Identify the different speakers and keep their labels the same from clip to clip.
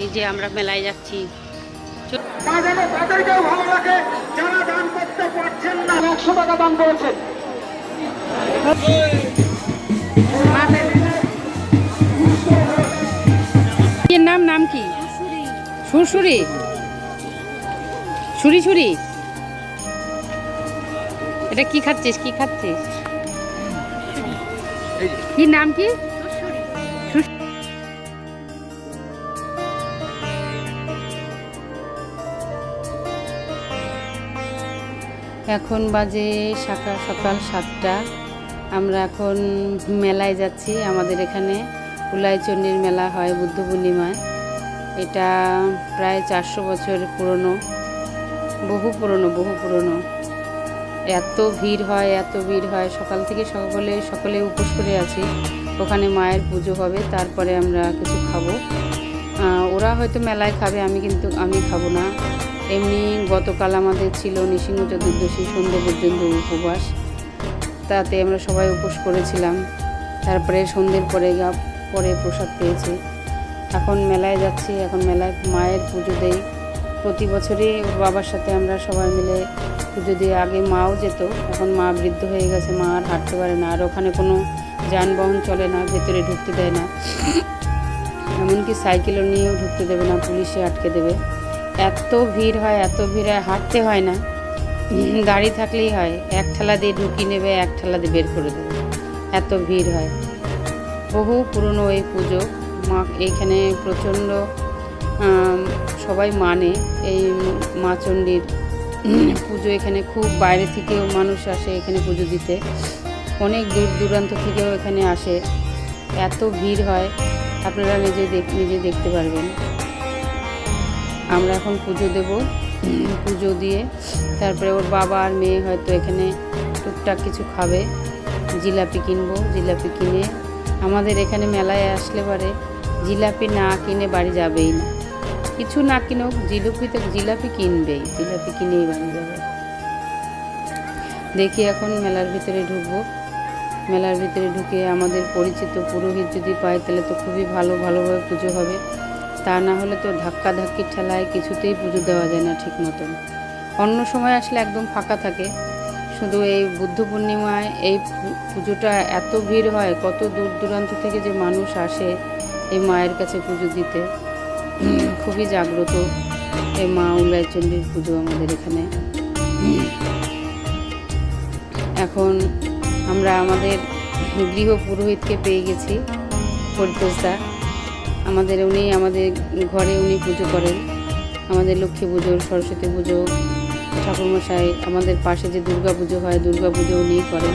Speaker 1: এই যে আমরা মেলায় যাচ্ছি।
Speaker 2: তা তাদেরকেও ভালো লাগে যারা দান করতে পারছেন না। একশো টাকা দান করেছেন
Speaker 1: নাম নাম কি? সুরসুরি। ছুরি ছুরি এটা কি খাচ্ছিস? কি খাচ্ছিস? কি নাম কি? এখন বাজে সকাল সকাল সাতটা। আমরা এখন মেলায় যাচ্ছি। আমাদের এখানে উলাইচণ্ডীর মেলা হয় বুদ্ধ পূর্ণিমায়। এটা প্রায় চারশো বছর পুরনো। বহু পুরনো বহু পুরনো। এত ভিড় হয়, এত ভিড় হয়। সকাল থেকে সকলে সকলে উপোস করে আছি। ওখানে মায়ের পুজো হবে, তারপরে আমরা কিছু খাব। ওরা হয়তো মেলায় খাবে, আমি কিন্তু, আমি খাব না। এমনি গতকাল আমাদের ছিল নৃসিংহ চতুর্দশী, সন্ধ্যে পর্যন্ত উপবাস। তাতে আমরা সবাই উপোস করেছিলাম। তারপরে সন্ধ্যের পরে গা, পরে প্রসাদ পেয়েছি। এখন মেলায় যাচ্ছি, এখন মেলায় মায়ের পুজো দেই। প্রতি বছরই ওর বাবার সাথে আমরা সবাই মিলে পুজো দিয়ে আগে মাও যেত, এখন মা বৃদ্ধ হয়ে গেছে, মা আর হাঁটতে পারে না। আর ওখানে কোনো যানবাহন চলে না, ভেতরে ঢুকতে দেয় না। এমনকি সাইকেলও নিয়েও ঢুকতে দেবে না, পুলিশে আটকে দেবে। এত ভিড় হয়, এত ভিড় হয়, হাঁটতে হয় না। গাড়ি থাকলেই হয়, এক ঠেলা দিয়ে ঢুকিয়ে নেবে, এক ঠেলা দিয়ে বের করে দেবে। এত ভিড় হয়। বহু পুরনো এই পুজো, মা এইখানে প্রচণ্ড সবাই মানে এই মা চণ্ডীর পুজো এখানে খুব বাইরে থেকেও মানুষ আসে এখানে পুজো দিতে। অনেক দূর দূরান্ত থেকেও এখানে আসে। এত ভিড় হয়। আপনারা নিজে দেখ, নিজে দেখতে পারবেন। আমরা এখন পুজো দেব। পুজো দিয়ে তারপরে ওর বাবা আর মেয়ে হয়তো এখানে টুকটাক কিছু খাবে। জিলাপি কিনবো, জিলাপি কিনে। আমাদের এখানে মেলায় আসলে পরে জিলাপি না কিনে বাড়ি যাবেই না। কিছু না কিনুক, জিলাপি তো জিলাপি কিনবেই। জিলাপি কিনেই বাড়ি যাবে। দেখি এখন মেলার ভিতরে ঢুকবো। মেলার ভিতরে ঢুকে আমাদের পরিচিত পুরোহিত যদি পাই তাহলে তো খুবই ভালো, ভালোভাবে পুজো হবে। তা না হলে তো ধাক্কা ধাক্কি ঠেলায় কিছুতেই পুজো দেওয়া যায় না ঠিক মতন। অন্য সময় আসলে একদম ফাঁকা থাকে। শুধু এই বুদ্ধ পূর্ণিমায় এই পুজোটা এত ভিড় হয়, কত দূর দূরান্ত থেকে যে মানুষ আসে এই মায়ের কাছে পুজো দিতে। খুবই জাগ্রত এই মা উলাইচণ্ডীর পুজো আমাদের এখানে। এখন আমরা আমাদের গৃহ পুরোহিতকে পেয়ে গেছি পরিতোষদা আমাদের উনি, আমাদের ঘরে উনি পুজো করেন। আমাদের লক্ষ্মী পুজো, সরস্বতী পুজো, ঠাকুরমশাই, আমাদের পাশে যে দুর্গা পুজো হয়, দুর্গা পুজো উনি করেন।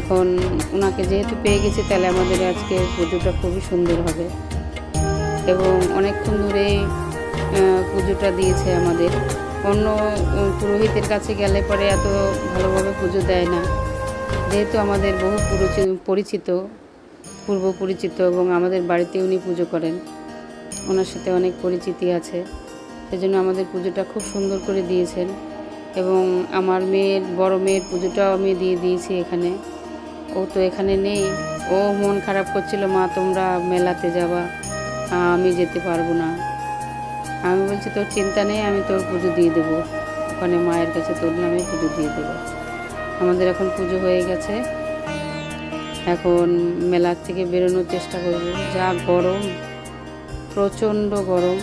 Speaker 1: এখন ওনাকে যেহেতু পেয়ে গেছি, তাহলে আমাদের আজকে পুজোটা খুবই সুন্দর হবে। এবং অনেকক্ষণ ধরেই পুজোটা দিয়েছে আমাদের। অন্য পুরোহিতের কাছে গেলে পরে এত ভালোভাবে পুজো দেয় না। যেহেতু আমাদের বহু পরিচিত পূর্ব পরিচিত এবং আমাদের বাড়িতে উনি পুজো করেন। ওনার সাথে অনেক পরিচিতি আছে। সেজন্য আমাদের পুজোটা খুব সুন্দর করে দিয়েছেন এবং আমার মেয়ের, বড় মেয়ের পুজোটাও আমি দিয়ে দিয়েছি এখানে। ও তো এখানে নেই। ও মন খারাপ করছিল, মা, তোমরা মেলাতে যাবা, আমি যেতে পারব না। আমি বলছি, তোর চিন্তা নেই, আমি তোর পুজো দিয়ে দেবো। ওখানে মায়ের কাছে তোর নামে পুজো দিয়ে দেবো। আমাদের এখন পুজো হয়ে গেছে। এখন মেলার থেকে বেরোনোর চেষ্টা করব। যা গরম প্রচণ্ড গরম।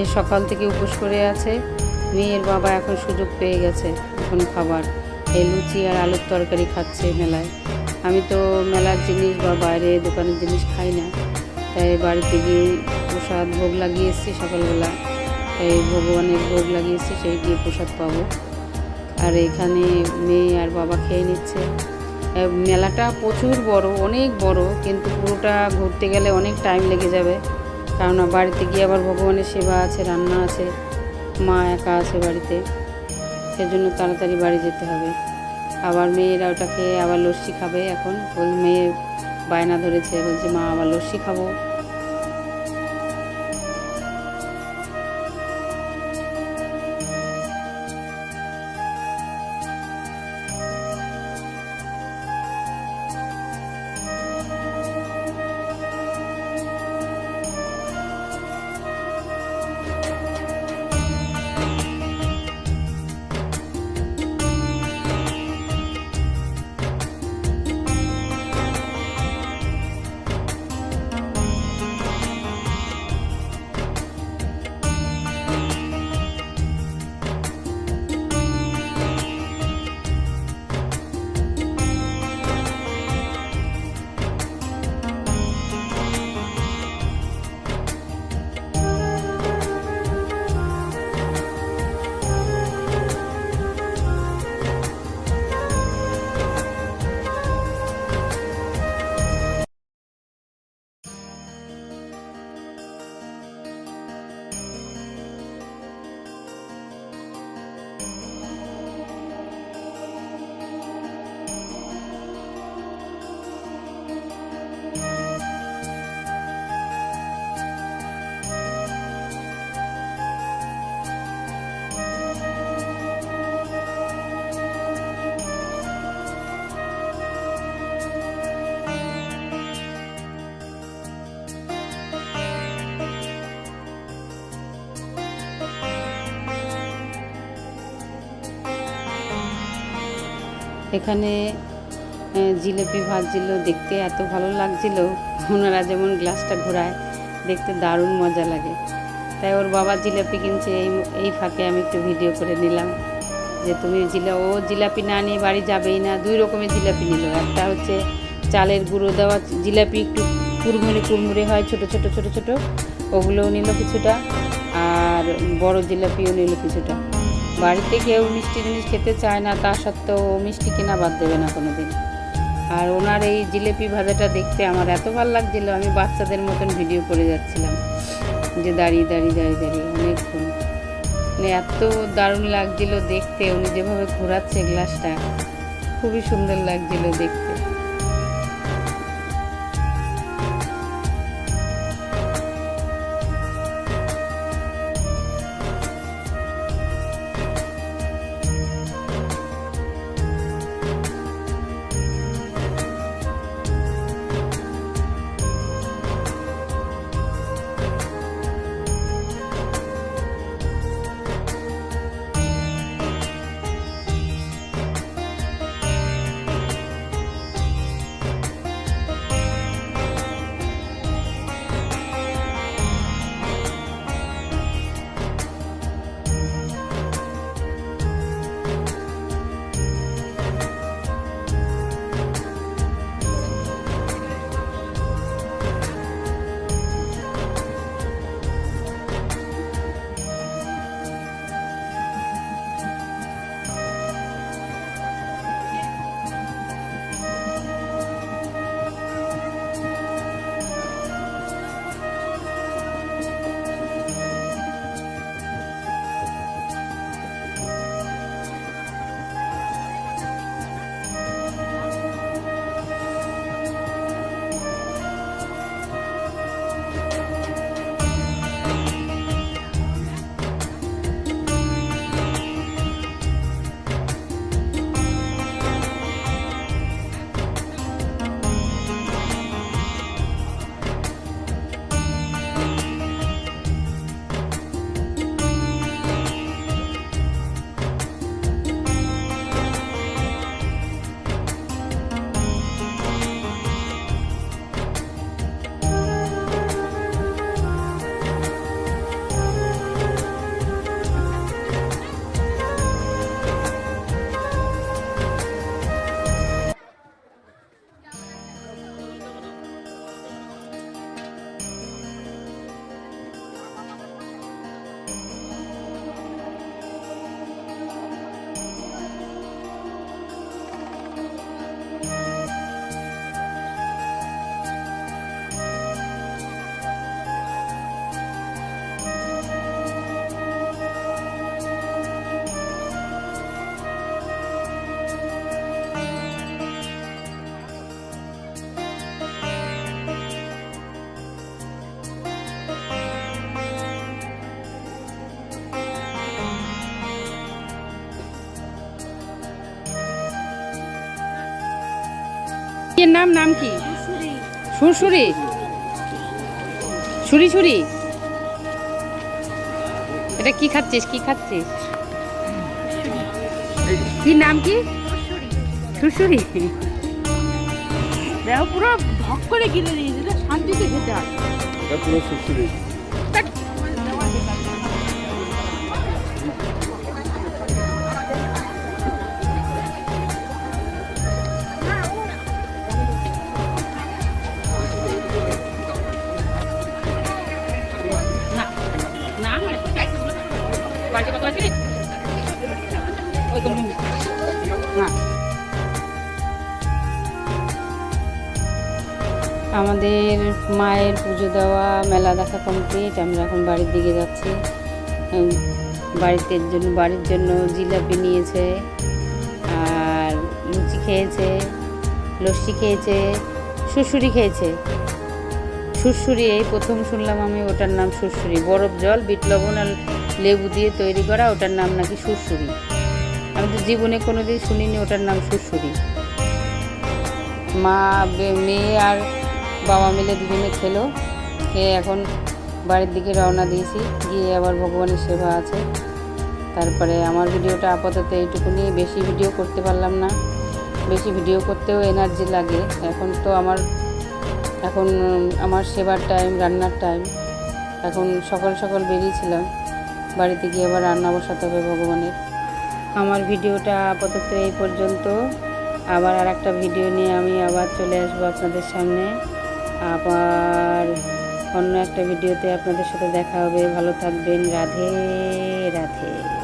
Speaker 1: যে সকাল থেকে উপোস করে আছে। মেয়ের বাবা এখন সুযোগ পেয়ে গেছে এখন খাবার। এই লুচি আর আলুর তরকারি খাচ্ছে মেলায়। আমি তো মেলার জিনিস বা বাইরে দোকানের জিনিস খাই না। তাই বাড়িতে গিয়ে প্রসাদ ভোগ লাগিয়ে এসেছি সকালবেলা। তাই ভগবানের ভোগ লাগিয়েছি সেই দিয়ে প্রসাদ পাবো। আর এখানে মেয়ে আর বাবা খেয়ে নিচ্ছে। মেলাটা প্রচুর বড়, অনেক বড়, কিন্তু পুরোটা ঘুরতে গেলে অনেক টাইম লেগে যাবে। কেননা বাড়িতে গিয়ে আবার ভগবানের সেবা আছে, রান্না আছে, মা একা আছে বাড়িতে, সেজন্য তাড়াতাড়ি বাড়ি যেতে হবে। আবার মেয়েরা ওটাকে আবার লস্যি খাবে এখন ওই মেয়ে বায়না ধরেছে, বলছে মা আবার লস্যি খাব। এখানে জিলেপি ভাজছিল, দেখতে এত ভালো লাগছিল। ওনারা যেমন গ্লাসটা ঘোরায়, দেখতে দারুণ মজা লাগে। তাই ওর বাবা জিলাপি কিনছে, এই এই ফাঁকে আমি একটু ভিডিও করে নিলাম যে তুমি জিলা ও জিলাপি না নিয়ে বাড়ি যাবেই না, দুই রকমের জিলাপি নিল। একটা হচ্ছে চালের গুঁড়ো দেওয়া, জিলাপি একটু কুড়মুড়ে কুড়মুড়ে হয়, ছোট ছোট ছোট ছোট, ওগুলোও নিল কিছুটা, আর বড় জিলাপিও নিল কিছুটা। বাড়িতে কেউ মিষ্টি জিনিস খেতে চায় না, তা সত্ত্বেও মিষ্টি কেনা বাদ দেবে না কোনো দিন আর ওনার এই জিলেপি ভাজাটা দেখতে আমার এত ভালো লাগছিল, আমি বাচ্চাদের মতন ভিডিও করে যাচ্ছিলাম, যে দাঁড়িয়ে দাঁড়িয়ে দাঁড়িয়ে দাঁড়িয়ে অনেকক্ষণ। মানে এত দারুণ লাগছিল দেখতে, উনি যেভাবে ঘোরাচ্ছে গ্লাসটা, খুবই সুন্দর লাগছিল দেখতে। নাম নাম কি? সুরসুরি। ছুরি ছুরি এটা কি খাচ্ছিস? কি খাচ্ছিস? কি নাম কি? সুরসুরি।
Speaker 3: দেখো পুরো ভক করে কিনে নিয়েছে শান্তিতে খেতে হয়।
Speaker 4: পুরো সুশ্রী
Speaker 1: আমাদের মায়ের পুজো দেওয়া, মেলা দেখা কমপ্লিট আমরা এখন বাড়ির দিকে যাচ্ছি। বাড়িতে জন্য, বাড়ির জন্য জিলাপি নিয়েছে, আর লুচি খেয়েছে, লস্যি খেয়েছে শুশুরি খেয়েছে। সুরসুরি এই প্রথম শুনলাম আমি ওটার নাম সুরসুরি বরফ জল, বিট লবণ আর লেবু দিয়ে তৈরি করা ওটার নাম নাকি সুরসুরি আমি তো জীবনে কোনো দিন শুনিনি ওটার নাম সুরসুরি মা মেয়ে আর বাবা মিলে দুজনে খেলো। খেয়ে এখন বাড়ির দিকে রওনা দিয়েছি। গিয়ে আবার ভগবানের সেবা আছে। তারপরে আমার ভিডিওটা আপাতত এইটুকুনি। বেশি ভিডিও করতে পারলাম না। বেশি ভিডিও করতেও এনার্জি লাগে। এখন তো আমার, এখন আমার সেবার টাইম, রান্নার টাইম। এখন সকাল সকাল বেরিয়েছিলাম। বাড়িতে গিয়ে আবার রান্না বসাতে হবে ভগবানের। আমার ভিডিওটা আপাতত এই পর্যন্ত। আবার আর একটা ভিডিও নিয়ে আমি আবার চলে আসব আপনাদের সামনে। আবার অন্য একটা ভিডিওতে আপনাদের সাথে দেখা হবে। ভালো থাকবেন। রাধে রাধে।